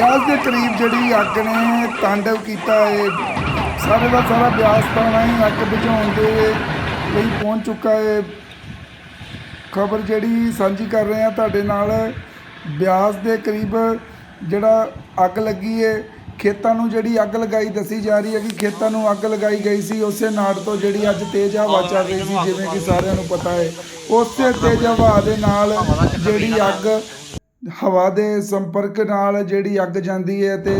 ਬਿਆਸ ਦੇ ਕਰੀਬ ਜਿਹੜੀ ਅੱਗ ਨੇ ਤਾਂਡਵ ਕੀਤਾ ਹੈ। ਸਾਰੇ ਦਾ ਸਾਰਾ ਬਿਆਸ ਤਾਂ ਹੀ ਅੱਗ ਬੁਝਾਉਣ ਦੇ ਲਈ ਪਹੁੰਚ ਚੁੱਕਾ ਹੈ। ਖਬਰ ਜਿਹੜੀ ਸਾਂਝੀ ਕਰ ਰਹੇ ਹਾਂ ਤੁਹਾਡੇ ਨਾਲ, ਬਿਆਸ ਦੇ ਕਰੀਬ ਜਿਹੜਾ ਅੱਗ ਲੱਗੀ ਹੈ, ਖੇਤਾਂ ਨੂੰ ਜਿਹੜੀ ਅੱਗ ਲਗਾਈ ਦੱਸੀ ਜਾ ਰਹੀ ਹੈ ਕਿ ਖੇਤਾਂ ਨੂੰ ਅੱਗ ਲਗਾਈ ਗਈ ਸੀ। ਉਸੇ ਨਾੜ ਤੋਂ ਜਿਹੜੀ ਅੱਜ ਤੇਜ਼ ਹਵਾ ਚੱਲ ਰਹੀ ਸੀ, ਜਿਵੇਂ ਕਿ ਸਾਰਿਆਂ ਨੂੰ ਪਤਾ ਹੈ। ਉਸੇ ਤੇਜ਼ ਹਵਾ ਦੇ ਨਾਲ ਜਿਹੜੀ ਅੱਗ ਹਵਾ ਦੇ ਸੰਪਰਕ ਨਾਲ ਜਿਹੜੀ ਅੱਗ ਜਾਂਦੀ ਹੈ ਤੇ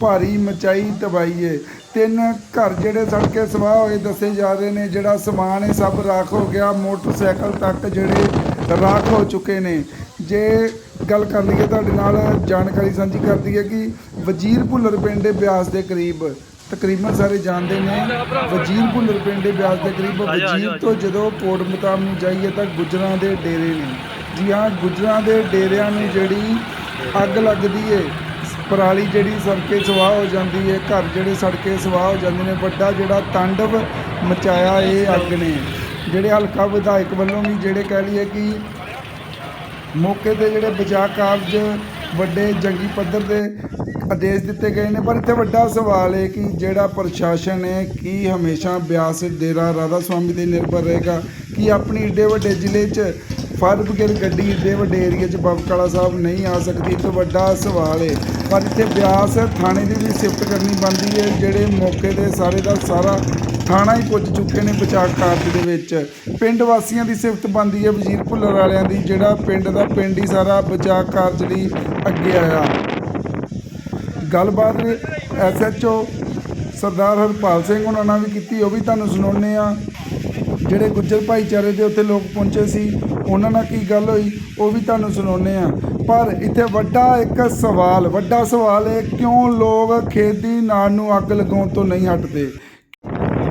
ਭਾਰੀ ਮਚਾਈ ਤਬਾਈ ਹੈ ਤਿੰਨ ਘਰ ਜਿਹੜੇ ਸੜ ਕੇ ਸਵਾਹ ਹੋਏ ਦੱਸੇ ਜਾ ਰਹੇ ਨੇ, ਜਿਹੜਾ ਸਮਾਨ ਹੈ ਸਭ ਰਾਖ ਹੋ ਗਿਆ, ਮੋਟਰਸਾਈਕਲ ਤੱਕ ਜਿਹੜੇ ਰਾਖ ਹੋ ਚੁੱਕੇ ਨੇ। ਜੇ ਗੱਲ ਕਰ ਲਈਏ ਤੁਹਾਡੇ ਨਾਲ ਜਾਣਕਾਰੀ ਸਾਂਝੀ ਕਰਦੀ ਹੈ ਕਿ ਵਜ਼ੀਰ ਭੁੱਲਰ ਪਿੰਡ ਦੇ ਬਿਆਸ ਦੇ ਕਰੀਬ। ਤਕਰੀਬਨ ਸਾਰੇ ਜਾਣਦੇ ਨੇ ਵਜ਼ੀਰ ਭੁੱਲਰ ਪਿੰਡ ਦੇ ਬਿਆਸ ਦੇ ਕਰੀਬ ਵਜ਼ੀਰ ਤੋਂ ਜਦੋਂ ਕੋਟ ਮਤਾਮ ਨੂੰ ਜਾਈਏ ਤਾਂ ਗੁੱਜਰਾਂ ਦੇ ਡੇਰੇ ਨੇ। ਜੀ ਹਾਂ ਗੁੱਜਰਾਂ ਦੇ ਡੇਰਿਆਂ ਨੂੰ ਜਿਹੜੀ ਅੱਗ ਲੱਗਦੀ ਏ ਪਰਾਲੀ ਜਿਹੜੀ ਸੜ ਕੇ ਸਵਾਹ ਹੋ ਜਾਂਦੀ ਏ ਘਰ ਜਿਹੜੇ ਸੜ ਕੇ ਸਵਾਹ ਹੋ ਜਾਂਦੇ ਨੇ ਵੱਡਾ ਜਿਹੜਾ ਤਾਂਡਵ ਮਚਾਇਆ ਇਹ ਅੱਗ ਨੇ। ਜਿਹੜੇ ਹਲਕਾ ਵਿਧਾਇਕ ਵੱਲੋਂ ਵੀ ਜਿਹੜੇ ਕਹਿ ਲਈਏ ਕਿ ਮੌਕੇ ਤੇ ਜਿਹੜੇ ਬਚਾਅ ਕਾਰਜ ਵੱਡੇ ਜੰਗੀ ਪੱਧਰ ਦੇ ਆਦੇਸ਼ ਦਿੱਤੇ ਗਏ ਨੇ, ਪਰ ਇੱਥੇ ਵੱਡਾ ਸਵਾਲ ਹੈ ਕਿ ਜਿਹੜਾ ਪ੍ਰਸ਼ਾਸਨ ਹੈ, ਕੀ ਹਮੇਸ਼ਾ ਬਿਆਸ ਡੇਰਾ ਰਾਧਾ ਸਵਾਮੀ ਤੇ ਨਿਰਭਰ ਰਹੇਗਾ? ਕਿ ਆਪਣੀ ਏਡੇ ਵੱਡੇ ਜ਼ਿਲ੍ਹੇ 'ਚ ਫਾਇਰ ਬ੍ਰਿਗੇਡ ਗੱਡੀ ਏਡੇ ਵੱਡੇ ਏਰੀਆ 'ਚ ਬਬਕਾਲਾ ਸਾਹਿਬ ਨਹੀਂ ਆ ਸਕਦੀ? ਇੱਕ ਵੱਡਾ ਸਵਾਲ ਹੈ ਪਰ ਇੱਥੇ ਬਿਆਸ ਥਾਣੇ ਦੀ ਵੀ ਸਿਫਤ ਕਰਨੀ ਬਣਦੀ ਹੈ ਜਿਹੜੇ ਮੌਕੇ ਦੇ ਸਾਰੇ ਦਾ ਸਾਰਾ ਥਾਣਾ ਹੀ ਪੁੱਜ ਚੁੱਕੇ ਨੇ ਬਚਾਅ ਕਾਰਜ ਦੇ ਵਿੱਚ। ਪਿੰਡ ਵਾਸੀਆਂ ਦੀ ਸਿਫਤ ਬਣਦੀ ਹੈ। ਵਜ਼ੀਰ ਭੁੱਲਰ ਵਾਲਿਆਂ ਦੀ ਜਿਹੜਾ ਪਿੰਡ ਦਾ ਪਿੰਡ ਹੀ ਸਾਰਾ ਬਚਾਅ ਕਾਰਜ ਲਈ ਅੱਗੇ ਆਇਆ। ਗੱਲਬਾਤ ਐਸਐਚਓ ਸਰਦਾਰ ਹਰਪਾਲ ਸਿੰਘ ਉਹਨਾਂ ਨਾਲ ਵੀ ਕੀਤੀ, ਉਹ ਵੀ ਤੁਹਾਨੂੰ ਸੁਣਾਉਂਦੇ ਆ ਜਿਹੜੇ ਗੁੱਜਰ ਭਾਈਚਾਰੇ ਦੇ ਉੱਤੇ ਲੋਕ ਪਹੁੰਚੇ ਸੀ, ਉਹਨਾਂ ਨਾਲ ਕੀ ਗੱਲ ਹੋਈ, ਉਹ ਵੀ ਤੁਹਾਨੂੰ ਸੁਣਾਉਂਦੇ ਆ ਪਰ ਇੱਥੇ ਵੱਡਾ ਇੱਕ ਸਵਾਲ, ਵੱਡਾ ਸਵਾਲ ਹੈ ਕਿਉਂ ਲੋਕ ਖੇਤੀ ਨਾੜ ਨੂੰ ਅੱਗ ਲਗਾਉਣ ਤੋਂ ਨਹੀਂ ਹਟਦੇ?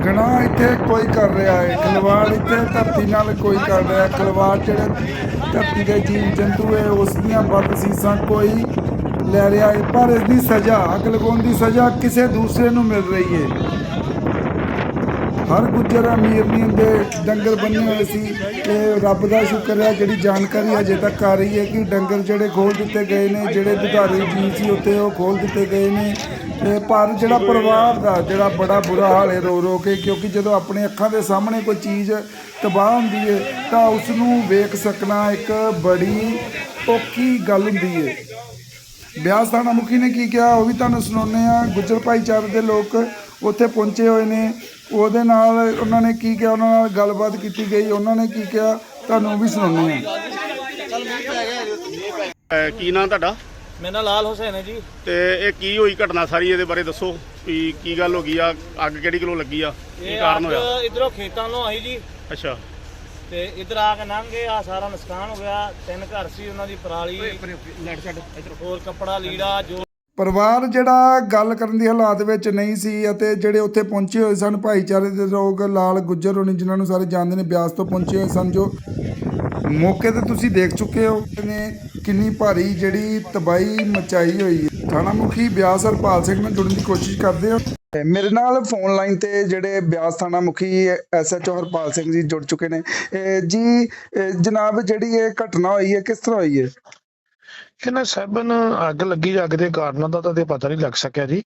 ਗਣਾ ਇੱਥੇ ਕੋਈ ਕਰ ਰਿਹਾ ਹੈ ਖਲਵਾੜ ਇੱਥੇ ਧਰਤੀ ਨਾਲ ਕੋਈ ਕਰ ਰਿਹਾ ਹੈ ਖਲਵਾੜ ਜਿਹੜੇ ਧਰਤੀ ਦੇ ਜੀਵ ਜੰਤੂ ਹੈ ਉਸ ਦੀਆਂ ਬਦਸੀਸਾਂ ਕੋਈ ਲੈ ਰਿਹਾ ਹੈ ਪਰ ਇਸ ਦੀ ਸਜ਼ਾ, ਅੱਗ ਦੀ ਸਜ਼ਾ ਕਿਸੇ ਦੂਸਰੇ ਨੂੰ ਮਿਲ ਰਹੀ ਹੈ ਹਰ ਗੁੱਜਰ ਅਮੀਰ ਨਹੀਂ ਹੁੰਦੇ ਡੰਗਰ ਬੰਨੇ ਹੋਏ ਸੀ ਤੇ ਰੱਬ ਦਾ ਸ਼ੁਕਰ ਹੈ ਜਿਹੜੀ ਜਾਣਕਾਰੀ ਅਜੇ ਤੱਕ ਆ ਰਹੀ ਹੈ ਕਿ ਡੰਗਰ ਜਿਹੜੇ ਖੋਲ ਦਿੱਤੇ ਗਏ ਨੇ, ਜਿਹੜੇ ਦੁਧਾਰੀ ਜੀ ਸੀ ਉੱਤੇ ਉਹ ਖੋਲ ਦਿੱਤੇ ਗਏ ਨੇ। ਤੇ ਪਰ ਜਿਹੜਾ ਪਰਿਵਾਰ ਦਾ ਜਿਹੜਾ ਬੜਾ ਬੁਰਾ ਹਾਲ ਹੈ ਰੋ ਰੋ ਕੇ, ਕਿਉਂਕਿ ਜਦੋਂ ਆਪਣੇ ਅੱਖਾਂ ਦੇ ਸਾਹਮਣੇ ਕੋਈ ਚੀਜ਼ ਤਬਾਹ ਹੁੰਦੀ ਹੈ, ਤਾਂ ਉਸ ਨੂੰ ਵੇਖ ਸਕਣਾ ਇੱਕ ਬੜੀ ਔਖੀ ਗੱਲ ਹੁੰਦੀ ਹੈ। ਬਿਆਸ ਥਾਣਾ ਮੁਖੀ ਨੇ ਕੀ ਕਿਹਾ, ਉਹ ਵੀ ਤੁਹਾਨੂੰ ਸੁਣਾਉਂਦੇ ਆ ਗੁੱਜਰ ਭਾਈਚਾਰੇ ਦੇ ਲੋਕ ਉੱਥੇ ਪਹੁੰਚੇ ਹੋਏ ਨੇ। ਉਹਦੇ ਨਾਲ ਉਹਨਾਂ ਨੇ ਕੀ ਕਿਹਾ? ਉਹਨਾਂ ਨਾਲ ਗੱਲਬਾਤ ਕੀਤੀ ਗਈ। ਉਹਨਾਂ ਨੇ ਕੀ ਕਿਹਾ? ਤੁਹਾਨੂੰ ਵੀ ਸੁਣਾਉਂਦੇ ਆ ਕੀ ਨਾਂ ਤੁਹਾਡਾ? ਮੇਰਾ ਲਾਲ ਹੁਸੈਨ ਹੈ ਜੀ। ਤੇ ਇਹ ਕੀ ਹੋਈ ਘਟਨਾ ਸਾਰੀ ਇਹਦੇ ਬਾਰੇ ਦੱਸੋ? ਵੀ ਕੀ ਗੱਲ ਹੋ ਗਈ? ਆ ਅੱਗ ਕਿਹੜੀ ਕਿਲੋ ਲੱਗੀ ਆ? ਕੀ ਇਹ ਕਾਰਨ ਹੋਇਆ? ਇਧਰੋਂ ਖੇਤਾਂ ਨੂੰ ਆਈ ਜੀ। ਅੱਛਾ। ਤੇ ਇਧਰ ਆ ਕੇ ਲੰਘ ਗਏ। ਆ ਸਾਰਾ ਨੁਕਸਾਨ ਹੋ ਗਿਆ। ਤਿੰਨ ਘਰ ਸੀ ਉਹਨਾਂ ਦੀ ਪਰਾਲੀ। ਹੋਰ ਕੱਪੜਾ ਲੀੜਾ ਜੋ ਪਰਿਵਾਰ ਜਿਹੜਾ ਗੱਲ ਕਰਨ ਦੀ ਹਾਲਾਤ ਵਿੱਚ ਨਹੀਂ ਸੀ ਅਤੇ ਜਿਹੜੇ ਉੱਥੇ ਪਹੁੰਚੇ ਹੋਏ ਸਨ, ਭਾਈਚਾਰੇ ਦੇ ਲੋਕ ਲਾਲ ਗੁੱਜਰ ਹੋਣੀ ਜਿਨ੍ਹਾਂ ਨੂੰ ਸਾਰੇ ਜਾਣਦੇ ਨੇ, ਬਿਆਸ ਤੋਂ ਪਹੁੰਚੇ ਹੋਏ ਸਨ, ਜੋ ਮੌਕੇ ਤੇ ਤੁਸੀਂ ਦੇਖ ਚੁੱਕੇ ਹੋ ਨੇ ਕਿੰਨੀ ਭਾਰੀ ਜਿਹੜੀ ਤਬਾਈ ਮਚਾਈ ਹੋਈ ਹੈ। ਥਾਣਾ ਮੁਖੀ ਬਿਆਸ ਹਰਪਾਲ ਸਿੰਘ ਨਾਲ ਜੁੜਨ ਦੀ ਕੋਸ਼ਿਸ਼ ਕਰਦੇ ਹੋ। ਮੇਰੇ ਨਾਲ ਫੋਨ ਲਾਈਨ ਤੇ ਜਿਹੜੇ ਬਿਆਸ ਥਾਣਾ ਮੁਖੀ ਐਸਐਚਓ ਹਰਪਾਲ ਸਿੰਘ ਜੀ ਜੁੜ ਚੁੱਕੇ ਨੇ। ਜੀ ਜਨਾਬ ਜਿਹੜੀ ਇਹ ਘਟਨਾ ਹੋਈ ਹੈ, ਕਿਸ ਤਰ੍ਹਾਂ ਹੋਈ ਹੈ? ਇਹਨਾਂ ਸੈਬਨ ਅੱਗ ਲੱਗੀ ਅੱਗ ਦੇ ਕਾਰਨਾਂ ਦਾ ਤਾਂ ਤੇ ਪਤਾ ਨਹੀਂ ਲੱਗ ਸਕਿਆ ਜੀ।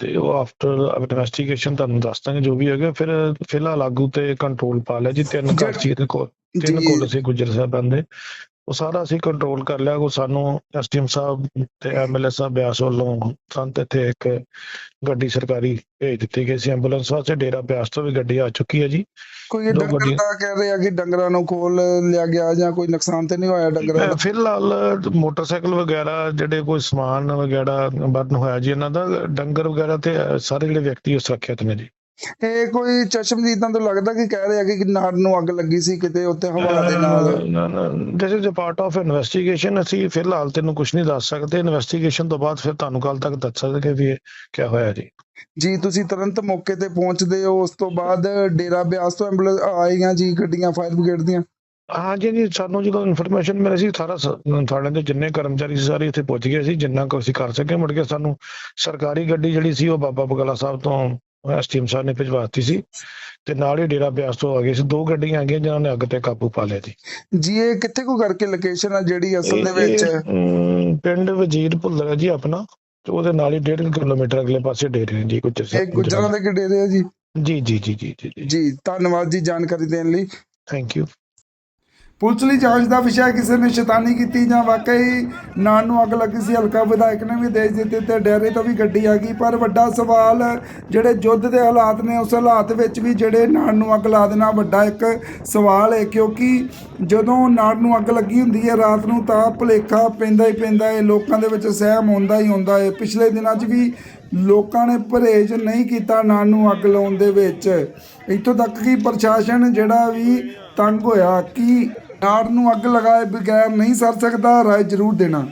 ਤੇ ਉਹ ਆਫਟਰ ਇਨਵੈਸਟੀਗੇਸ਼ਨ ਤੁਹਾਨੂੰ ਦੱਸ ਦਾਂਗੇ ਜੋ ਵੀ ਹੈਗਾ। ਫਿਰ ਫਿਲਹਾਲ ਆਗੂ ਤੇ ਕੰਟਰੋਲ ਪਾ ਲਿਆ ਜੀ। ਤਿੰਨ ਘਰ ਇਹਦੇ ਕੋਲ ਤਿੰਨ। ਕੋਲ ਸੀ ਗੁੱਜਰ ਸਾਹਿਬਾਂ ਦੇ। ਉਹ ਸਾਰਾ ਅਸੀਂ ਕੰਟਰੋਲ ਕਰ ਲਿਆ। ਉਹ ਸਾਨੂੰ ਐਸਡੀਐਮ ਸਾਹਿਬ ਤੇ ਐਮਐਲਏ ਸਾਹਿਬ ਬਿਆਸ ਵੱਲੋਂ ਸੰਤ ਇੱਥੇ ਇੱਕ ਗੱਡੀ ਸਰਕਾਰੀ ਭੇਜ ਦਿੱਤੀ ਗਈ ਸੀ। ਐਂਬੂਲੈਂਸ ਵਾਸਤੇ ਡੇਰਾ ਬਿਆਸ ਤੋਂ ਵੀ ਗੱਡੀ ਆ ਚੁੱਕੀ ਹੈ ਜੀ। ਕੋਈ ਇਹ ਡੰਗਰ। ਦਾ ਕਹਿ ਰਹੇ ਆ ਕਿ ਡੰਗਰਾਂ ਨੂੰ ਖੋਲ ਲਿਆ ਗਿਆ ਜਾਂ ਕੋਈ ਨੁਕਸਾਨ ਤੇ ਨਹੀਂ ਹੋਇਆ ਡੰਗਰਾਂ ਦਾ? ਫਿਲਹਾਲ ਮੋਟਰਸਾਈਕਲ ਵਗੈਰਾ ਜਿਹੜੇ ਕੋਈ ਸਮਾਨ ਵਗੈਰਾ ਬਰਨ ਹੋਇਆ ਜੀ ਇਹਨਾਂ ਦਾ ਡੰਗਰ ਵਗੈਰਾ ਤੇ ਸਾਰੇ ਜਿਹੜੇ ਵਿਅਕਤੀ ਉਸ ਸੁਰੱਖਿਅਤ ਨੇ ਜੀ। ਇਹ ਕੋਈ ਚਸ਼ਮਦੀਦਾਂ ਤੋਂ ਲੱਗਦਾ ਕਿ ਕਹਿ ਰਹੇ ਆ ਕਿ ਨਾੜ ਨੂੰ ਅੱਗ ਲੱਗੀ ਸੀ ਕਿਤੇ ਉੱਤੇ ਹਵਾ ਦੇ ਨਾਲ? This is a part of investigation ਅਸੀਂ ਫਿਲਹਾਲ ਤੈਨੂੰ ਕੁਝ ਨਹੀਂ ਦੱਸ ਸਕਦੇ। ਇਨਵੈਸਟੀਗੇਸ਼ਨ ਤੋਂ ਬਾਅਦ ਫਿਰ ਤੁਹਾਨੂੰ ਕੱਲ ਤੱਕ ਦੱਸ ਸਕਦੇ ਵੀ ਇਹ ਕੀ ਹੋਇਆ ਜੀ। ਜੀ ਤੁਸੀਂ ਤੁਰੰਤ ਮੌਕੇ ਤੇ ਪਹੁੰਚਦੇ ਹੋ। ਉਸ ਤੋਂ ਬਾਅਦ ਡੇਰਾ ਬਿਆਸ ਤੋਂ ਐਂਬੂਲੈਂਸ ਆਈਆਂ ਜੀ ਗੱਡੀਆਂ ਫਾਇਰ ਬ੍ਰਿਗੇਡ ਦੀਆਂ? ਹਾਂਜੀ ਜੀ ਸਾਨੂੰ ਜਦੋਂ ਇਨਫੋਰਮੇਸ਼ਨ ਮਿਲੀ ਸੀ ਸਾਰਾ ਥਾਣੇ ਦੇ ਜਿੰਨੇ ਕਰਮਚਾਰੀ ਸੀ ਸਾਰੇ ਇੱਥੇ ਪਹੁੰਚ ਗਏ ਸੀ। ਜਿੰਨਾ ਕੁ ਅਸੀਂ ਕਰ ਸਕੇ ਮੁੜ ਕੇ ਸਾਨੂੰ ਸਰਕਾਰੀ ਗੱਡੀ ਜਿਹੜੀ ਸੀ ਉਹ ਬਾਬਾ ਬਗਲਾ ਸਾਹਿਬ ਤੋਂ ਐਸਟੀਐਮ ਸਾਹਿਬ ਨੇ ਭਿਜਵਾਤੀ ਸੀ ਤੇ ਨਾਲ ਹੀ ਡੇਰਾ ਬਿਆਸ ਤੋਂ ਆ ਗਏ ਸੀ। ਦੋ ਗੱਡੀਆਂ ਆ ਗਈਆਂ ਜਿਨ੍ਹਾਂ ਨੇ ਅੱਗ ਤੇ ਕਾਬੂ ਪਾ ਲਿਆ ਜੀ। ਜੀ ਇਹ ਕਿੱਥੇ ਕੋ ਕਰਕੇ ਲੋਕੇਸ਼ਨ ਆ ਜਿਹੜੀ ਅਸਲ ਦੇ ਵਿੱਚ? ਪਿੰਡ ਵਜੀਰ ਭੁੱਲਰ ਹੈ ਜੀ ਆਪਣਾ। ਤੇ ਉਹਦੇ ਨਾਲ ਹੀ 1.5 ਕਿਲੋਮੀਟਰ ਅਗਲੇ ਪਾਸੇ ਡੇਰੇ ਨੇ ਜੀ ਕੁਝ ਇਹ ਗੁਜਰਾਂ ਦੇ ਕਿ ਡੇਰੇ ਆ ਜੀ? ਜੀ ਜੀ ਜੀ ਜੀ ਜੀ ਧੰਨਵਾਦ ਜੀ ਜਾਣਕਾਰੀ ਦੇਣ ਲਈ। ਥੈਂਕ ਯੂ ਪੁਲਿਸ ਲਈ ਜਾਂਚ ਦਾ ਵਿਸ਼ਾ ਕਿਸੇ ਨੇ ਸ਼ੈਤਾਨੀ ਕੀਤੀ ਜਾਂ ਵਾਕਈ ਨਾਨ ਨੂੰ ਅੱਗ ਲੱਗੀ ਸੀ, ਹਲਕਾ ਵਿਧਾਇਕ ਨੇ ਵੀ ਦੇਸ਼ ਦਿੱਤੇ ਤੇ ਡੈਰੇ ਤੋਂ ਵੀ ਗੱਡੀ ਆ ਗਈ, ਪਰ ਵੱਡਾ ਸਵਾਲ ਜਿਹੜੇ ਯੁੱਧ ਦੇ ਹਾਲਾਤ ਨੇ, ਉਸ ਹਾਲਾਤ ਵਿੱਚ ਵੀ ਜਿਹੜੇ ਨਾਨ ਨੂੰ ਅੱਗ ਲਾ ਦੇਣਾ ਵੱਡਾ ਇੱਕ ਸਵਾਲ ਹੈ, ਕਿਉਂਕਿ ਜਦੋਂ ਨਾਨ ਨੂੰ ਅੱਗ ਲੱਗੀ ਹੁੰਦੀ ਹੈ ਰਾਤ ਨੂੰ ਤਾਂ ਭੁਲੇਖਾ ਪੈਂਦਾ ਹੀ ਪੈਂਦਾ ਹੈ, ਲੋਕਾਂ ਦੇ ਵਿੱਚ ਸਹਿਮ ਹੁੰਦਾ ਹੀ ਹੁੰਦਾ ਹੈ। ਪਿਛਲੇ ਦਿਨਾਂ 'ਚ ਵੀ ਲੋਕਾਂ ਨੇ ਪਰਹੇਜ਼ ਨਹੀਂ ਕੀਤਾ ਨਾਨ ਨੂੰ ਅੱਗ ਲਾਉਣ ਦੇ ਵਿੱਚ। ਇੱਥੋਂ ਤੱਕ ਕਿ ਪ੍ਰਸ਼ਾਸਨ ਜਿਹੜਾ ਵੀ ਤੰਗ ਹੋਇਆ ਕਿ ਨਾੜ ਨੂੰ ਅੱਗ ਲਗਾਏ ਬਗੈਰ ਨਹੀਂ ਸਰ ਸਕਦਾ ਰਾਏ ਜ਼ਰੂਰ ਦੇਣਾ।